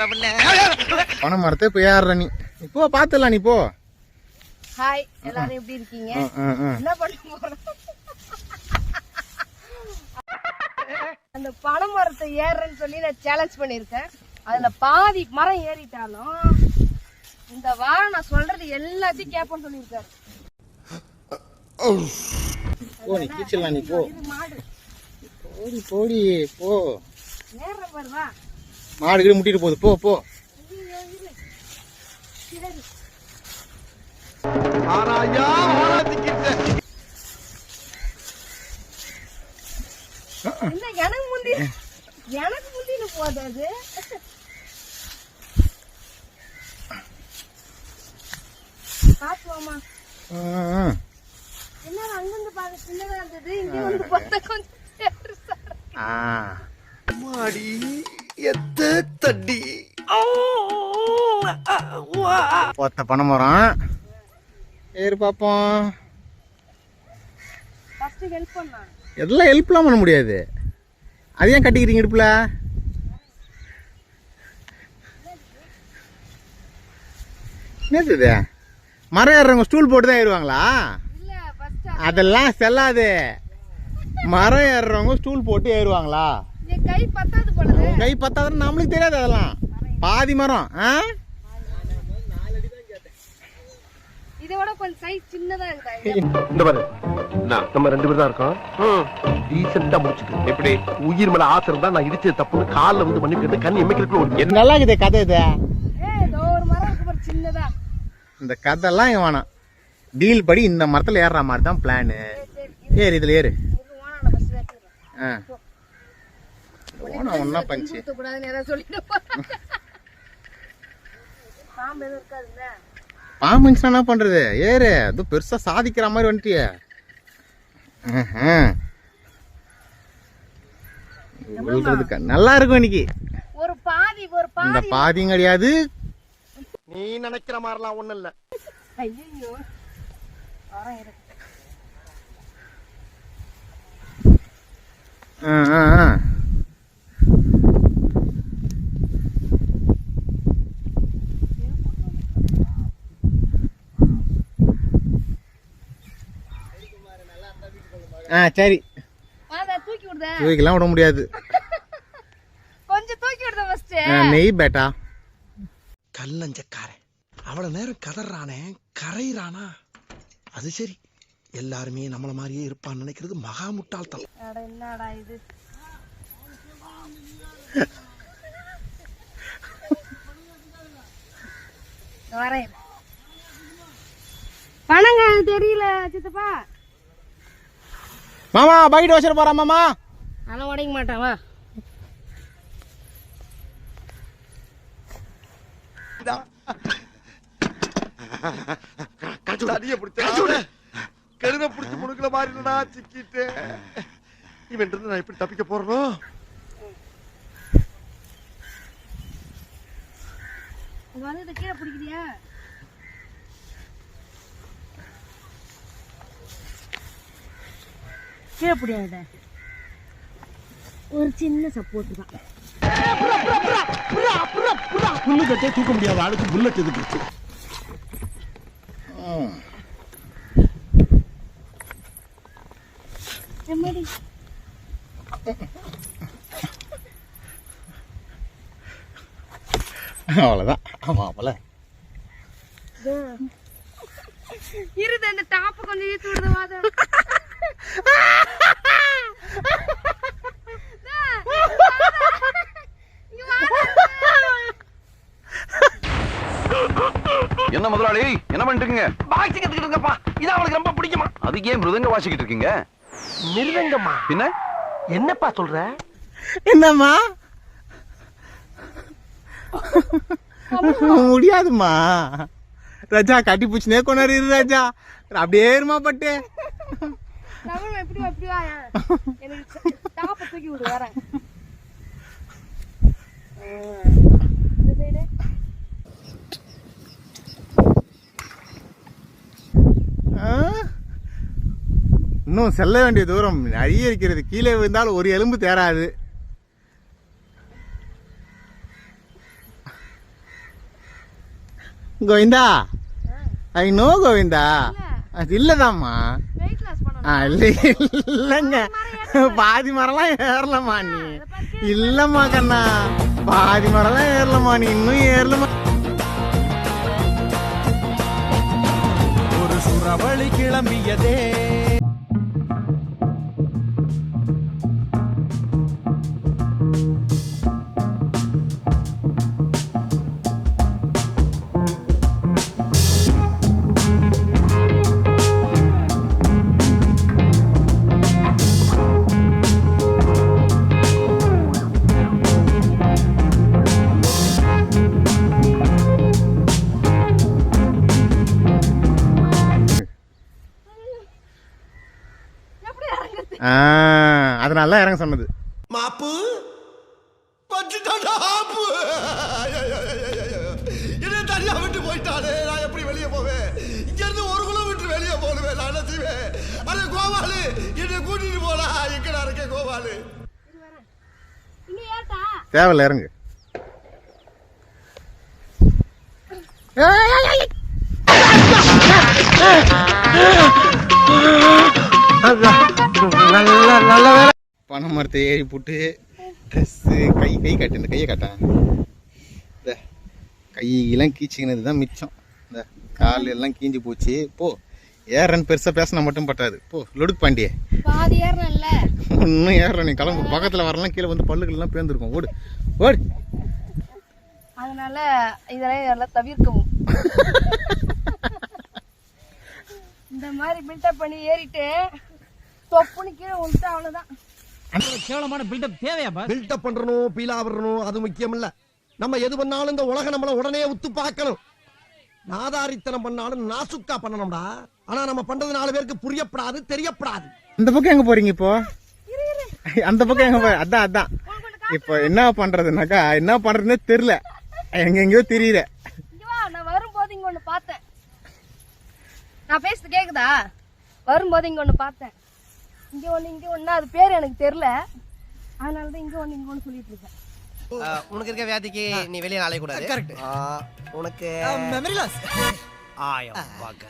பனை மரத்தை இப்போ ஏறுற நீ. இப்போ பார்த்துடலாம் நீ போ. ஹாய் எல்லாரும் எப்படி இருக்கீங்க. என்ன பண்ண அந்த பனை மரத்தை ஏறுறேன்னு சொல்லி நான் சேலஞ்ச் பண்ணியிருக்கேன். அதுல பாதி மரம் ஏறிட்டாலும் இந்த வாரம் நான் சொல்றது எல்லாத்தையும் கேட்பேன்னு சொல்லியிருக்காரு. போ நீ கீச்சிடலாம் நீ போ. இது மாடு. போடி போடி போ. ஏறுற பாரு வா. மாடு முட்டிட்டு போகுது. போ போ. எனக்கு முந்தி எனக்கு முந்தின்னு போகுது அது. பாத்துவோமா. என்ன அங்கிருந்து பார்க்க சின்னதா இருந்தது. இங்க வந்து பார்த்தா கொஞ்சம் மாடி எத்த தட்டி ஒத்த பனை மரம் ஏறு பார்ப்போம் ஃபர்ஸ்ட் ஹெல்ப் பண்ணா. எல்லாம் ஹெல்ப்லாம் பண்ண முடியாது. அது ஏன் கட்டிக்கிறீங்க இடுப்புல? என்னது இது? மரம் ஏறுறவங்க ஸ்டூல் போட்டு தான் ஏறுவாங்களா? இல்ல ஃபர்ஸ்ட் அதெல்லாம் செல்லாது. மரம் ஏறுறவங்க ஸ்டூல் போட்டு ஏறுவாங்களா? கை பத்தாது கை பத்தாதுன்னு நம்மளுக்கு தெரியாது அதெல்லாம். பாதி மரம் ஆ? இதை விட கொஞ்சம் சைஸ் சின்னதா இருக்குதா இந்த பாரு. நம்ம ரெண்டு பேரும் தான் இருக்கோம்? டீசெண்டா முடிச்சுக்க. எப்படி? உயிர் மேல ஆசை இருந்தா நான் இடிச்சது தப்புன்னு கால்ல வந்து கேட்டு கண் எமைக்கிறதுக்குள்ள ஒரு நல்லா இருக்குது கதை இது. ஒரு மரம் இருக்கு சின்னதா. இந்த கதைலாம் வேணாம் டீல் படி இந்த மரத்துல ஏறுற மாதிரி தான் பிளானு ஏறு இதுல ஏறு. ஆ. ஓனா ஒன்னா பஞ்சு. பாம்பு இருந்துச்சுன்னா என்ன பண்றது? ஏறு. அது பெருசா சாதிக்கிற மாதிரி வந்துட்டியே. விழுறதுக்கு நல்லா இருக்கும் இன்னைக்கு. ஒரு பாதி ஒரு இந்த பாதி பாதியும் கிடையாது. நீ நினைக்கிற மாதிரிலாம் ஒண்ணும் இல்ல. ஐயோ வரம் இருக்கு. ஆ, ஆ, ஆ. ஆ சரி. வாடா தூக்கி விடுத. தூக்கிலாம் விட முடியாது. கொஞ்சம் தூக்கி விடுத ஃபர்ஸ்ட் நெய் பேட்டா. கல்லஞ்சக்காரன். அவ்வளவு நேரம் கதறானே கரையிறானா? அது சரி. எல்லாருமே நம்மள மாதிரியே இருப்பான்னு நினைக்கிறது மகா முட்டாள்தனம். அட என்னடா இது? வரேன். பணங்க தெரியல சித்தப்பா. மாமா பைட் வச்சிட போறா மாமா. அதெல்லாம் உடைக்க மாட்டான் வா. தடிய பிடிச்ச முடுக்கல இல்லடா சிக்கிட்டு. இவன் இருந்து நான் எப்படி தப்பிக்க போறனோ? வந்து கீழே பிடிக்கிறியா? கீழே பிடியாத ஒரு சின்ன சப்போர்ட் தான். புல்லு கட்டே தூக்க முடியாத ஆளுக்கு புல்லட் எதுக்கு அவ்வளோதான் ஆமாம் போல இருது அந்த டாப் கொஞ்சம் இழுத்து விடுது வாத. என்ன முதலாளி? என்ன பண்ணிட்டு இருக்கீங்க பாக்ஸிங் கத்துக்கிட்டு இருக்கப்பா இது அவளுக்கு ரொம்ப பிடிக்குமா? அதுக்கு ஏன் மிருதங்க வாசிக்கிட்டு இருக்கீங்க? மிருதங்கம்மா? பின்ன? என்னப்பா சொல்ற? என்னம்மா? முடியாதும்மா. ராஜா கட்டி பூச்சினே கொண்டாரு ராஜா. அப்படியே இருமா பட்டு. இன்னும் செல்ல வேண்டிய தூரம். நிறைய இருக்கிறது. கீழே விழுந்தால் ஒரு எலும்பு தேராது. கோவிந்தா. I know Govinda. அது இல்லதாம்மா. இல்லைங்க பாதி மரம்லாம் ஏறலமா நீ. இல்லம்மா கண்ணா. பாதி மரம்லாம் ஏறலமா நீ. இன்னும் ஏறலமா ஒரு சுறவழி கிளம்பியதே. அதனால தான் இறங்க சொன்னது. மாப்பு பட்டுட்டாடா ஆப்பு என்ன தனியா விட்டு போயிட்டானே நான் எப்படி வெளியே போவேன் இங்க இருந்து ஒரு கிலோமீட்டர் வெளியே போடுவேன் நான் என்ன செய்வேன் அட கோபாலு என்னை கூட்டிட்டு போடா எங்கடா இருக்க கோபாலு இங்க ஏட்டா தேவையில்ல இறங்கு நல்ல நல்ல வேலை பனை மரத்தை ஏறி போட்டு ட்ரெஸ்ஸு கை கை காட்டு இந்த கையை காட்டேன் இந்த கையெல்லாம் கீச்சிக்கினது தான் மிச்சம். இந்த கால் எல்லாம் கீஞ்சி போச்சு. போ ஏறன்னு பெருசாக பேசினா மட்டும் பட்டாது போ லொடுக்கு பாண்டியே. இன்னும் ஏறுற நீ கிளம்பு. பக்கத்தில் வரலாம் கீழே வந்து பல்லுகள்லாம் பேர்ந்துருக்கும் ஓடு. ஓடு. அதனால இதெல்லாம் இதெல்லாம் தவிர்க்கவும். இந்த மாதிரி பில்டப் பண்ணி ஏறிட்டு தொப்புன்னு கீழே விழுந்து அவ்வளவுதான். பில்டப் பண்றணும் பீலா வரணும் அது முக்கியம் இல்ல நம்ம எது பண்ணாலும் இந்த உலகம் நம்மள உடனே உத்து பார்க்கணும். நாதாரித்தனம் பண்ணாலும் நாசுக்கா பண்ணணும்டா. ஆனா நம்ம பண்றது நாலு பேருக்கு புரியப்படாது தெரியப்படாது. அந்த பக்கம் எங்க போறீங்க இப்போ? அந்த பக்கம் எங்க போற அதான் அதான். இப்போ என்ன பண்றதுனாக்கா என்ன பண்றதுன்னே தெரியல. எங்க எங்கேயோ தெரியல. நான் வரும்போது இங்க ஒண்ணு பார்த்தேன். நான் பேசுறது கேக்குதா? வரும்போது இங்க ஒண்ணு பார்த்தேன். இங்க ஒண்ணு இங்க ஒண்ணு. அது பேர் எனக்கு தெரியல. அதனாலதான் இங்க ஒண்ணு இங்க ஒண்ணு சொல்லிட்டு இருக்கேன். உனக்கு இருக்க வியாதிக்கு நீ வெளியே நாளைய கூடாது. கரெக்ட் உனக்கு மெமரி லாஸ் ஆயம் வாங்க.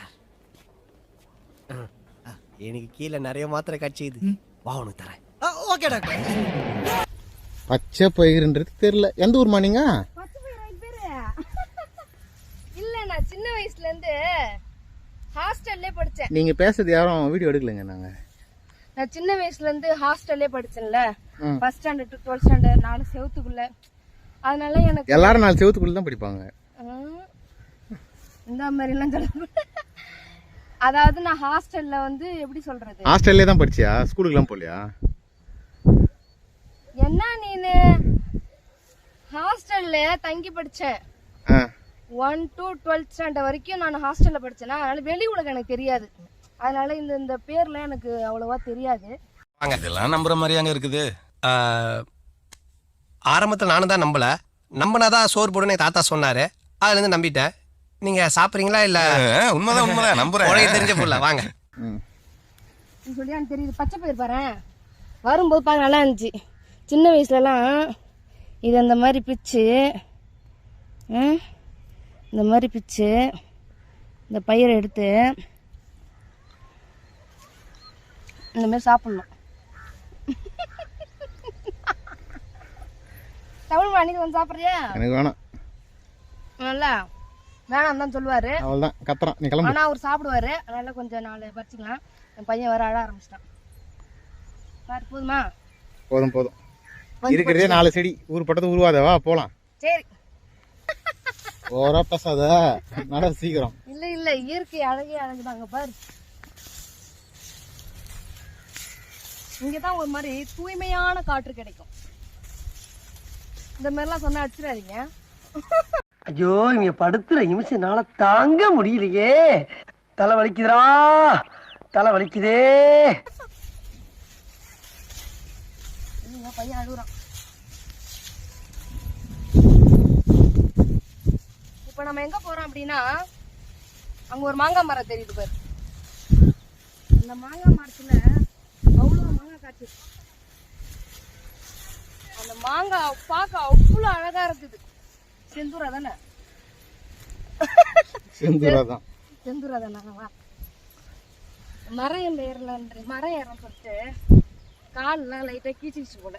எனக்கு கீழே நிறைய மாத்திரை கட்சிது வா உனக்கு தரேன். ஓகே டாக்டர் பச்சை பயிருன்றது தெரியல. எந்த ஊர்மா நீங்க? பத்து பேர் ஐந்து பேரு? இல்ல நான் சின்ன வயசுல இருந்து ஹாஸ்டல்லே படிச்சேன். நீங்க பேசுறது யாரும் வீடியோ எடுக்கலைங்க நாங்க. நான் சின்ன வயசுல இருந்து ஹாஸ்டல்லே படிச்சேன்ல. First standard to twelfth standard நாலு செவத்துக்குள்ள. அதனால எனக்கு எல்லாரும் நாலு செவத்துக்குள்ள தான் படிப்பாங்க. இந்த மாதிரி எல்லாம் சொல்ல அதாவது நான் ஹாஸ்டல்ல வந்து எப்படி சொல்றது? ஹாஸ்டல்லே தான் படிச்சியா? ஸ்கூலுக்குலாம் போகலையா? என்ன நீனு? ஹாஸ்டல்ல தங்கி படிச்சேன். ஒன் டு டுவெல்த் ஸ்டாண்டர்ட் வரைக்கும் நான் ஹாஸ்டல்ல படிச்சேனா. அதனால வெளி உலகம் எனக்கு தெரியாது. அதனால இந்த இந்த பேர்ல எனக்கு அவ்வளவா தெரியாது. இதெல்லாம் நம்புற மாதிரியாங்க இருக்குது. ஆரம்பத்தில் நானும் தான் நம்பல. நம்பினாதான் சோறு போடுன்னு தாத்தா சொன்னாரு. அதுல இருந்து நம்பிட்டேன். நீங்க சாப்பிடுறீங்களா இல்ல? உண்மைதான் உண்மைதான். நம்புறேன். உனக்கு தெரிஞ்ச புள்ள வாங்க. சொல்லி எனக்கு தெரியுது. பச்சை பயிர் பாரு. வரும்போது பார்க்க நல்லா இருந்துச்சு. சின்ன வயசுலலாம் இது அந்த மாதிரி பிச்சு ம், இந்த மாதிரி பிச்சு இந்த பயிரை எடுத்து இந்த மாதிரி சாப்பிடணும். தமிழ் அன்னைக்கு வந்து சாப்பிட்றியா? எனக்கு வேணாம். நல்லா? வேணாம் தான் சொல்லுவாரு. அவ்வளோதான் கத்துறான். நீ கிளம்பு. ஆனா அவர் சாப்பிடுவாரு. அதனால கொஞ்சம் நாலு பறிச்சுக்கலாம் என் பையன் வர அழ ஆரம்பிச்சிட்டான். பாரு போதுமா? போதும் போதும். இருக்கிறதே நாலு செடி. ஊர் பட்டது உருவாத வா போலாம். சரி. ஓரா பேசாத. நட சீக்கிரம். இல்ல இல்ல. இயற்கை அழகே அழகுதாங்க பாரு. இங்கதான் ஒரு மாதிரி தூய்மையான காற்று கிடைக்கும். இந்த மாதிரிலாம் சொன்னா அடிச்சிடாதீங்க. ஐயோ இங்க படுத்துற நிமிஷம்னால தாங்க முடியலையே. தலை வலிக்குதுடா. தலை வலிக்குதே. பையன் அழுகுறான் இப்ப நம்ம எங்க போறோம் அப்படின்னா அங்க ஒரு மாங்காய் மரம் தெரியுது பாரு. அந்த மாங்காய் மரத்துல அந்த மாங்காய் பார்க்க அவ்வளவு அழகா இருக்குது. செந்தூரா தானே? செந்தூரா தான். செந்தூரா தானே? மரம் ஏறலான்ற. மரம் ஏற சொல்லிட்டு கால்லாம் லைட்டாக கீச்சிச்சு போல.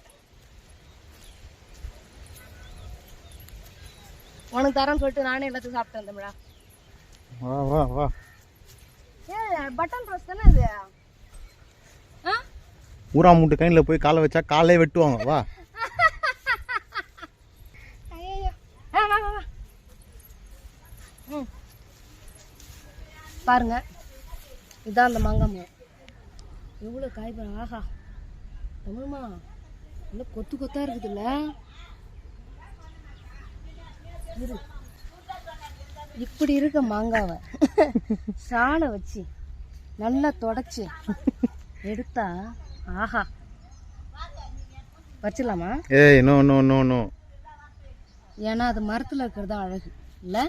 உனக்கு தரேன்னு சொல்லிட்டு நானே எல்லாத்தையும் சாப்பிட்டு வந்தேன்டா. வா வா வா. ஏ பட்டன் ரோஸ் தானே இது? ஆ ஊரா மூட்டு கையில் போய் காலை வச்சா காலே வெட்டுவாங்க. வா. பாருங்க. இதான் அந்த மாங்காய் மரம் எவ்வளோ காய் பாருங்க ஆஹா. தமிழ்மா இன்னும் கொத்து கொத்தா இருக்குதுல்ல? இரு. இப்படி இருக்க மாங்காவை சாலை வச்சு நல்லா தொடச்சி எடுத்தா ஆஹா. வச்சிடலாமா? ஏய் நோ நோ நோ நோ ஏன்னா அது மரத்தில் இருக்கிறது அழகு. இல்லை?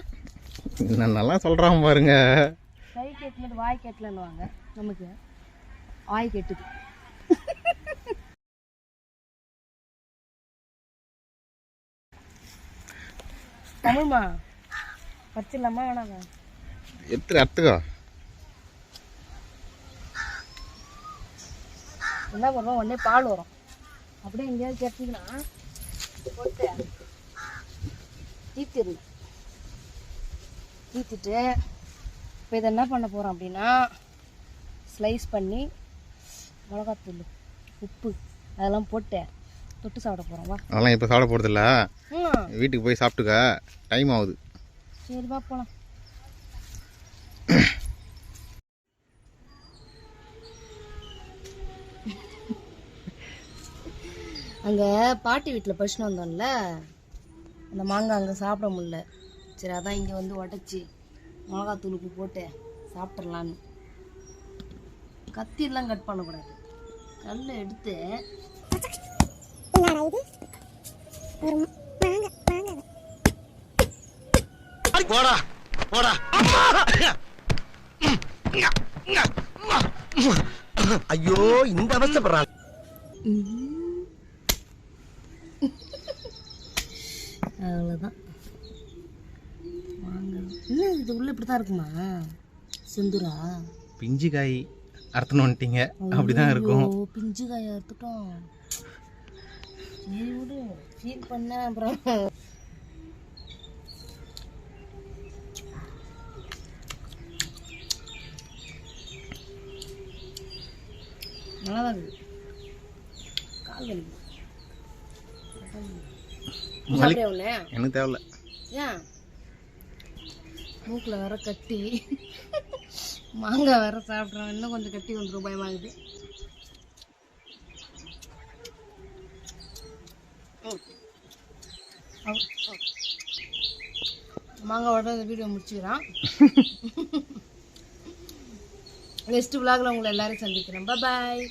நான் நல்லா சொல்கிறான் பாருங்க. கை கெட்டினது வாய் கெட்டலன்னுவாங்க நமக்கு. வாய் கெட்டுது. தமிழ்மா பறிச்சிடலாமா வேணாமா எத்தனை அத்துக்கா என்ன வரும் உடனே பால் வரும். அப்படியே எங்கேயாவது கெட்டிங்கன்னா போட்டு தீத்திடணும் தீத்திட்டு இப்போ இதை என்ன பண்ண போகிறோம் அப்படின்னா ஸ்லைஸ் பண்ணி மிளகாத்தூள் உப்பு அதெல்லாம் போட்டு தொட்டு சாப்பிட போகிறோம் வா. அதெல்லாம் இப்போ சாப்பிட போகிறதில்ல வீட்டுக்கு போய் சாப்பிட்டுக்க. டைம் ஆகுது. சரி வா போகலாம் அங்கே பாட்டி வீட்டில் பறிச்சுன்னு வந்தோம்ல அந்த மாங்காய் அங்கே சாப்பிட முடியல. சரி அதான் இங்கே வந்து உடச்சி மிளகாத்தூள் உப்பு போட்டு சாப்பிட்றலான்னு கத்தியெல்லாம் கட் பண்ணக்கூடாது. கல்லை எடுத்து போடா போடா ஐயோ இந்த அவஸ்தைப்படுறான் அவ்வளோதான் வாங்க. என்ன இது உள்ள இப்படி தான் இருக்குமா? செந்துரா? பிஞ்சு காய் அறுத்துன்னு வந்துட்டீங்க. அப்படிதான் இருக்கும். பிஞ்சு காயை அறுத்துட்டோம் விடு ஃபீல் பண்ண அப்புறம். நல்லா தான் இருக்குது கால் உள்ள எனக்கு தேவையில்ல. ஏன் மூக்கில் வேற கட்டி. மாங்காய் வேற சாப்பிட்றோம் இன்னும் கொஞ்சம் கட்டி வந்துடும் பயமாகுது. மாங்காவோட இந்த வீடியோ முடிச்சுக்கிறான். நெக்ஸ்ட் விலாகில் உங்களை எல்லாரையும் சந்திக்கிறேன். பாய்